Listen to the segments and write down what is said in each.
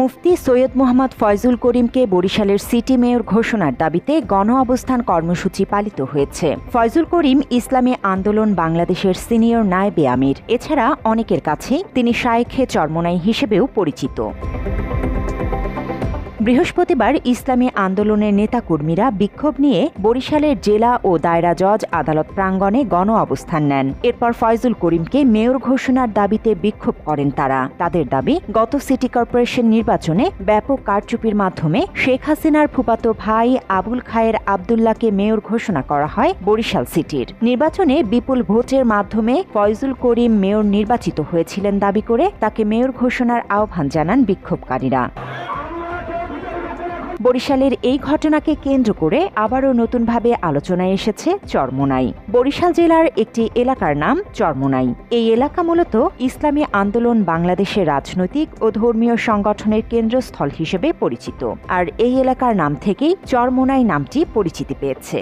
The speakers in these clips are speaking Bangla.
মুফতি সৈয়দ মোহাম্মদ ফয়জুল করিমকে বরিশালের সিটি মেয়র ঘোষণার দাবিতে গণ অবস্থান কর্মসূচি পালিত হয়েছে। ফয়জুল করিম ইসলামী আন্দোলন বাংলাদেশের সিনিয়র নায়েবে আমির। এছাড়া অনেকের কাছে তিনি শায়েখে চরমনাই হিসেবেও পরিচিত। বৃহস্পতিবার ইসলামী আন্দোলনের নেতাকর্মীরা বিক্ষোভ নিয়ে বরিশালের জেলা ও দায়রা জজ আদালত প্রাঙ্গণে গণ অবস্থান নেন। এরপর ফয়জুল করিমকে মেয়র ঘোষণার দাবিতে বিক্ষোভ করেন তারা। তাদের দাবি, গত সিটি কর্পোরেশন নির্বাচনে ব্যাপক কারচুপির মাধ্যমে শেখ হাসিনার ফুপাতো ভাই আবুল খায়ের আবদুল্লাহকে মেয়র ঘোষণা করা হয় বরিশাল সিটির। নির্বাচনে বিপুল ভোটের মাধ্যমে ফয়জুল করিম মেয়র নির্বাচিত হয়েছিলেন দাবি করে তাকে মেয়র ঘোষণার আহ্বান জানান বিক্ষোভকারীরা। বরিশালের এই ঘটনাকে কেন্দ্র করে আবারও নতুনভাবে আলোচনায় এসেছে চরমোনাই। বরিশাল জেলার একটি এলাকার নাম চরমোনাই। এই এলাকা মূলত ইসলামী আন্দোলন বাংলাদেশের রাজনৈতিক ও ধর্মীয় সংগঠনের কেন্দ্রস্থল হিসেবে পরিচিত। আর এই এলাকার নাম থেকেই চরমোনাই নামটি পরিচিতি পেয়েছে।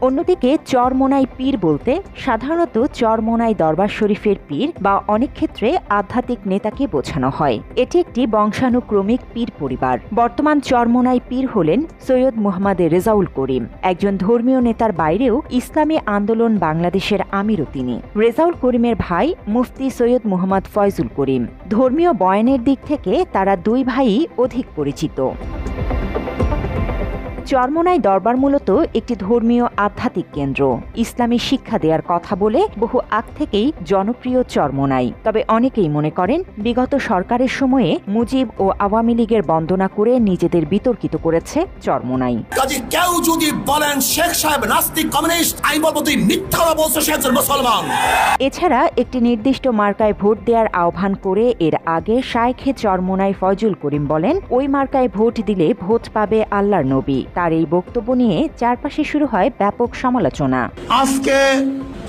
অন্যদিকে চরমোনাই পীর বলতে সাধারণত চরমোনাই দরবার শরীফের পীর বা অনেক ক্ষেত্রে আধ্যাত্মিক নেতাকে বোঝানো হয়। এটি একটি বংশানুক্রমিক পীর পরিবার। বর্তমান চরমোনাই পীর হলেন সৈয়দ মোহাম্মদ রেজাউল করিম। একজন ধর্মীয় নেতার বাইরেও ইসলামী আন্দোলন বাংলাদেশের আমিরও তিনি। রেজাউল করিমের ভাই মুফতি সৈয়দ মোহাম্মদ ফয়জুল করিম। ধর্মীয় বয়ানের দিক থেকে তারা দুই ভাই অধিক পরিচিত। চরমোনাই দরবার মূলত একটি ধর্মীয় আধ্যাত্মিক কেন্দ্র। ইসলামী শিক্ষা দেওয়ার কথা বলে বহু আগ থেকেই জনপ্রিয় চরমোনাই। তবে অনেকেই মনে করেন বিগত সরকারের সময়ে মুজিব ও আওয়ামী লীগের বন্দনা করে নিজেদের বিতর্কিত করেছে চরমোনাই। কাজে কেউ যদি বলেন শেখ সাহেব নাস্তিক কমিউনিস্ট আমি বলব তুই মিথ্যা বলছো সে একজন মুসলমান। এছাড়া একটি নির্দিষ্ট মার্কায় ভোট দেওয়ার আহ্বান করে এর আগে শায়েখে চরমোনাই ফয়জুল করিম বলেন ওই মার্কায় ভোট দিলে ভোট পাবে আল্লাহর নবী। তার এই বক্তব্য নিয়ে চারপাশে শুরু হয় ব্যাপক সমালোচনা। আজকে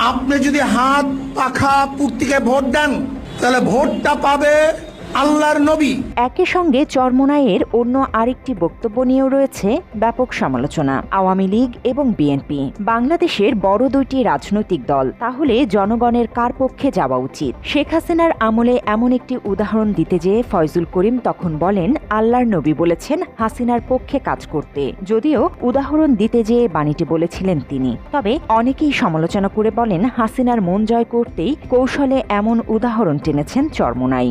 আপনি যদি হাত পাখা পুক্তিকে ভোট দেন, তাহলে ভোটটা পাবে আল্লাহর নবী। একই সঙ্গে চরমোনাইয়ের অন্য আরেকটি বক্তব্য নিয়েও রয়েছে ব্যাপক সমালোচনা আওয়ামী লীগ এবং বিএনপি। বাংলাদেশের বড় দুইটি রাজনৈতিক দল তাহলে জনগণের কার পক্ষে যাওয়া উচিত? শেখ হাসিনার আমলে এমন একটি উদাহরণ দিতে যেয়ে ফয়জুল করিম তখন বলেন আল্লাহর নবী বলেছেন হাসিনার পক্ষে কাজ করতে। যদিও উদাহরণ দিতে যেয়ে বাণীটি বলেছিলেন তিনি। তবে অনেকেই সমালোচনা করে বলেন হাসিনার মন জয় করতেই কৌশলে এমন উদাহরণ টেনেছেন চরমোনাই।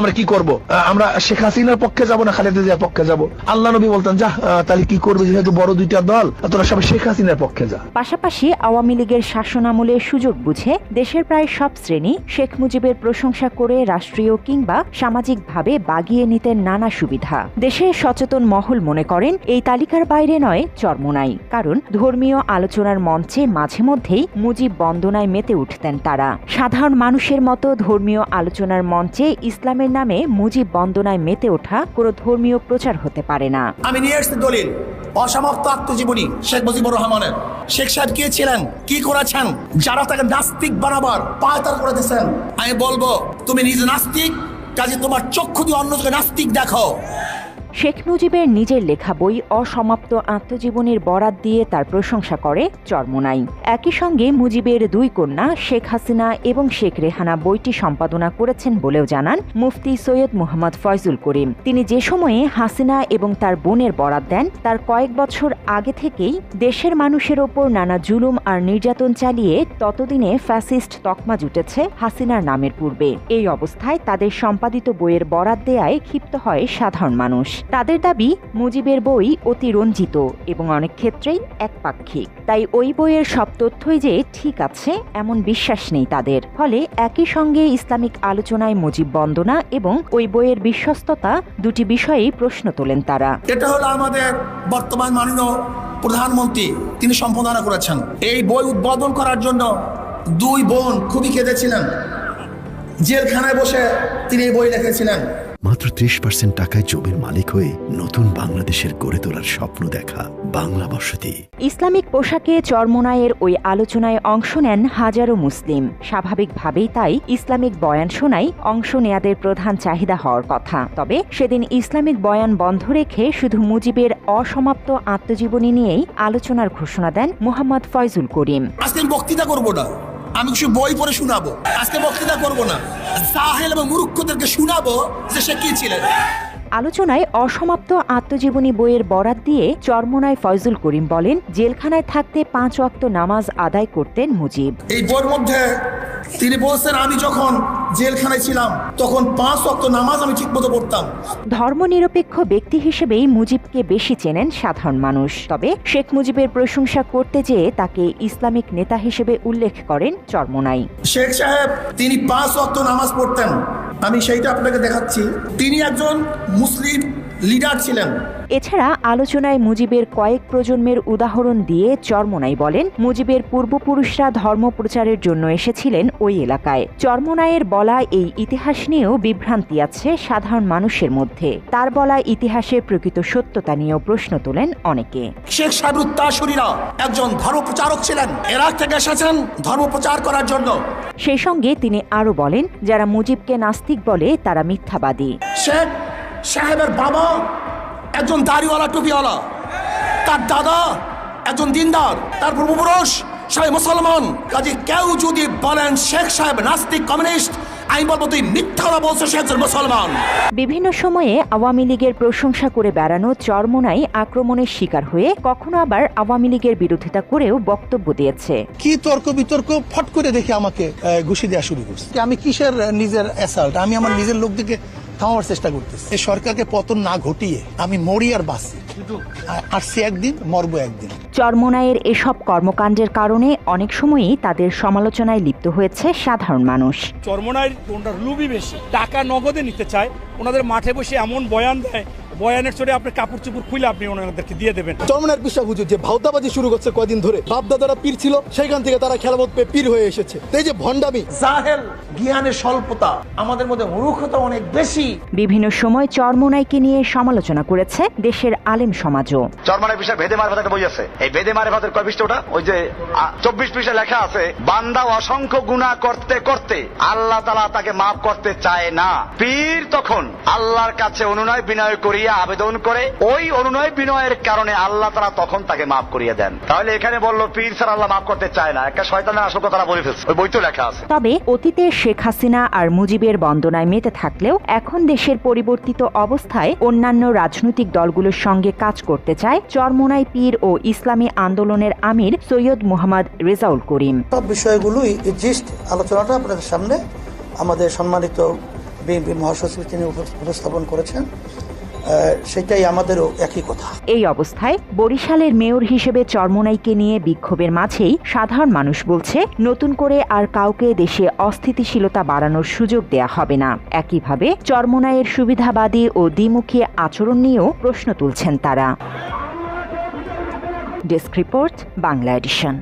আমরা কি করব? আমরা শেখ হাসিনার পক্ষে যাব না খালেদা জিয়ার পক্ষে যাব? আল্লাহ নবী বলতেন যা তাহলে কি করবে? যেহেতু বড় দুইটা দল তোরা সবাই শেখ হাসিনার পক্ষে যা। পাশাপাশি আওয়ামী লীগের শাসনামলে সুযোগ বুঝে দেশের প্রায় সব শ্রেণি শেখ মুজিবের প্রশংসা করে রাষ্ট্রীয় কিংবা সামাজিকভাবে বাগিয়ে নিতেন নানা সুবিধা। দেশের সচেতন মহল মনে করেন, এই তালিকার বাইরে নয় চরমোনাই কারণ ধর্মীয় আলোচনার মঞ্চে মাঝে মধ্যেই মুজিব বন্দনায় মেতে উঠতেন তারা। সাধারণ মানুষের মতো ধর্মীয় আলোচনার মঞ্চে ইসলামের নামে মুজিব বন্দনায় মেতে ওঠা কোনো ধর্মীয় প্রচার হতে পারে না। আমি নিয়ে এসেছি দলিল। অসমাপ্ত আত্মজীবনী শেখ মুজিবুর রহমানের। শেখ সাহেব কে ছিলেন? কি করেছেন? যারা তাকে নাস্তিক বানাবার পায়তার করে দিয়েছেন। আমি বলব, তুমি নিজে নাস্তিক, কাজে তোমার চক্ষু দিয়ে অন্যকে নাস্তিক দেখো শেখ মুজিবের নিজের লেখা বই অসমাপ্ত আত্মজীবনীর বরাত দিয়ে তার প্রশংসা করে চরমোনাই। একই সঙ্গে মুজিবের দুই কন্যা, শেখ হাসিনা এবং শেখ রেহানা বইটি সম্পাদনা করেছেন বলেও জানান মুফতি সৈয়দ মোহাম্মদ ফয়জুল করিম। তিনি যে সময়ে হাসিনা এবং তার বোনের বরাত দেন, তার কয়েক বছর আগে থেকেই দেশের মানুষের ওপর নানা জুলুম আর নির্যাতন চালিয়ে ততদিনে ফ্যাসিস্ট তকমা জুটেছে হাসিনার নামের পূর্বে। এই অবস্থায় তাদের সম্পাদিত বইয়ের বরাত দেয়ায় ক্ষিপ্ত হয় সাধারণ মানুষ। তাদের দাবি, মুজিবের বই অতি রঞ্জিত এবং অনেক ক্ষেত্রেই একপাক্ষিক। তাই ওই বইয়ের সব তথ্যই যে ঠিক আছে, এমন বিশ্বাস নেই তাদের। ফলে একই সঙ্গে ইসলামিক আলোচনায় মুজিব বন্দনা এবং ওই বইয়ের বিশ্বস্ততা দুটি বিষয়েই প্রশ্ন তোলেন তারা। এটা হলো আমাদের বর্তমান মাননীয় প্রধানমন্ত্রী, তিনি সম্পাদনা করেছেন। এই বই উদ্বোধন করার জন্য দুই বোন খুবই কেঁদেছিলেন। জেলখানায় বসে তিনি এই বই লিখেছিলেন। মাত্র ত্রিশ পার্সেন্ট টাকায় জমির মালিক হয়ে নতুন বাংলাদেশের গড়ে তোলার স্বপ্ন দেখা বাংলা বসতি। ইসলামিক পোশাকে চরমোনাইয়ের ওই আলোচনায় অংশ নেন হাজারো মুসলিম। স্বাভাবিকভাবেই তাই ইসলামিক বয়ান শোনাই অংশ নেয়াদের প্রধান চাহিদা হওয়ার কথা। তবে সেদিন ইসলামিক বয়ান বন্ধ রেখে শুধু মুজিবের অসমাপ্ত আত্মজীবনী নিয়েই আলোচনার ঘোষণা দেন মোহাম্মদ ফয়জুল করিম। আজকে আমি বক্তৃতা করব না। আমি কিছু বই পড়ে শোনাবো। আজকে বক্তৃতা করব না। সাহেল এবং মুরুক্ষদেরকে শোনাবো যে সে কি ছিলেন। আলোচনায় অসমাপ্ত আত্মজীবনী বইয়ের বরাত দিয়ে চরমোনায় ফয়জুল করিম বলেন জেলখানায় থাকতে পাঁচ ওয়াক্ত নামাজ আদায় করতেন মুজিব। এই বইয়ের মধ্যে তিনি বলছেন আমি যখন জেলখানায় ছিলাম তখন পাঁচ অক্ট নামাজ আমি ঠিকমতো পড়তাম। ধর্মনিরপেক্ষ ব্যক্তি হিসেবেই মুজিবকে বেশি চেনেন সাধারণ মানুষ। তবে শেখ মুজিবের প্রশংসা করতে যেয়ে তাকে ইসলামিক নেতা হিসেবে উল্লেখ করেন চরমোনাই। শেখ সাহেব তিনি পাঁচ অক্ট নামাজ পড়তেন। আমি সেইটা আপনাকে দেখাচ্ছি। তিনি একজন মুসলিম লিডার ছিলেন। এছাড়া আলোচনায় মুজিবের কয়েক প্রজন্মের উদাহরণ দিয়ে চরমোনাই বলেন মুজিবের পূর্বপুরুষরা ধর্ম প্রচারের জন্য এসেছিলেন ওই এলাকায়। চরমোনাইয়ের বলা এই ইতিহাস নিয়েও বিভ্রান্তি আছে সাধারণ মানুষের মধ্যে। তার বলা ইতিহাসের প্রকৃত সত্যতা নিয়েও প্রশ্ন তোলেন অনেকে। শেখ সাহেব একজন ধর্ম প্রচারক ছিলেন। এরাক থেকে এসেছেন ধর্ম প্রচার করার জন্য। সেই সঙ্গে তিনি আরও বলেন যারা মুজিবকে নাস্তিক বলে তারা মিথ্যাবাদী। শেখ সাহেবের বাবা একজন দাড়িওয়ালা টুপিওয়ালা। তার দাদা একজন দিনদার তার পূর্বপুরুষ সবাই মুসলমান। কাজে কেউ যদি বলেন শেখ সাহেব নাস্তিক কমিউনিস্ট আমি বলব তুই মিথ্যা কথা বলছো সে একজন মুসলমান। বিভিন্ন সময়ে আওয়ামী লীগের প্রশংসা করে বেড়ানো চরমোনাই আক্রমণের শিকার হয়ে কখনো আবার আওয়ামী লীগের বিরোধিতা করেও বক্তব্য দিয়েছে। কি তর্ক বিতর্ক? ফট করে দেখে আমাকে ঘুষি দেওয়া শুরু করছে। আমি কিসের নিজের অ্যাসাল্ট আমি আমার নিজের লোকদেরকে থামাবার চেষ্টা করতেছি। এই সরকারকে পতন না ঘটিয়ে আমি মরি আর বাঁচি। আর- আসছি একদিন মরবো একদিন। চরমোনাইয়ের এসব কর্মকাণ্ডের কারণে অনেক সময়ই তাদের সমালোচনায় লিপ্ত হয়েছে সাধারণ মানুষ। চর্মনায় ওনার লুবি বেশি। টাকা নগদে নিতে চায় ওনাদের মাঠে বসে এমন বয়ান দেয় বয়ানের চড়ে আপনি কাপড় চুপড় খুলে আপনি ওনাদেরকে দিয়ে দেবেন। চরমনার বিশ্বাস হুজুর যে ভাওতাবাজি শুরু করছে কয়দিন ধরে বাপ দাদারা পীর ছিল সেখান থেকে তারা খেলামত পেয়ে পীর হয়ে এসেছে। এই যে ভণ্ডামি। জাহেল জ্ঞানের স্বল্পতা আমাদের মধ্যে মূর্খতা অনেক বেশি। বিভিন্ন সময় চরমোনাইকে নিয়ে সমালোচনা করেছে দেশের আলেম সমাজও। চরমানের বিষয়ে ভেদে মারফত একটা বই আছে। এই ভেদে মারফতের কয় পৃষ্ঠা ওটা? ওই যে চব্বিশ পৃষ্ঠা লেখা আছে বান্দা অসংখ্য গুণা করতে করতে আল্লাহ তালা তাকে মাফ করতে চায় না। পীর তখন আল্লাহর কাছে অনুনয় বিনয় করিয়া আবেদন করে ওই অনুনয় বিনয়ের কারণে আল্লাহ তারা তখন তাকে মাফ করিয়ে দেন। তাহলে এখানে বলল পীর স্যার আল্লাহ মাফ করতে চায় না। একটা শয়তানের আসল কথা বলে ফেলছে। ওই বইতেও লেখা আছে। তবে অতীতে শেখ হাসিনা আর মুজিবের বন্দনায় মেতে থাকলেও এখন দেশের পরিবর্তিত অবস্থায় অন্যান্য রাজনৈতিক দলগুলোর সঙ্গে কাজ করতে চায় চরমোনাই পীর ও ইসলামী আন্দোলনের আমির সৈয়দ মোহাম্মদ রেজাউল করিম। সব বিষয়গুলোই জিস্ট আলোচনাটা আপনাদের সামনে আমাদের সম্মানিত বিএনপি মহাসচিব তিনি উপস্থাপন করেছেন। সেটাই আমাদেরও একই কথা। এই অবস্থায় বরিশালের মেয়র হিসেবে চরমোনাইকে নিয়ে বিক্ষোভের মাঝেই সাধারণ মানুষ বলছে, নতুন করে আর কাউকে দেশে অস্থিতিশীলতা বাড়ানোর সুযোগ দেয়া হবে না। একইভাবে চরমোনাইয়ের সুবিধাবাদী ও দ্বিমুখী আচরণ নিয়েও প্রশ্ন তুলছেন তারা। Desk report, Bangla edition.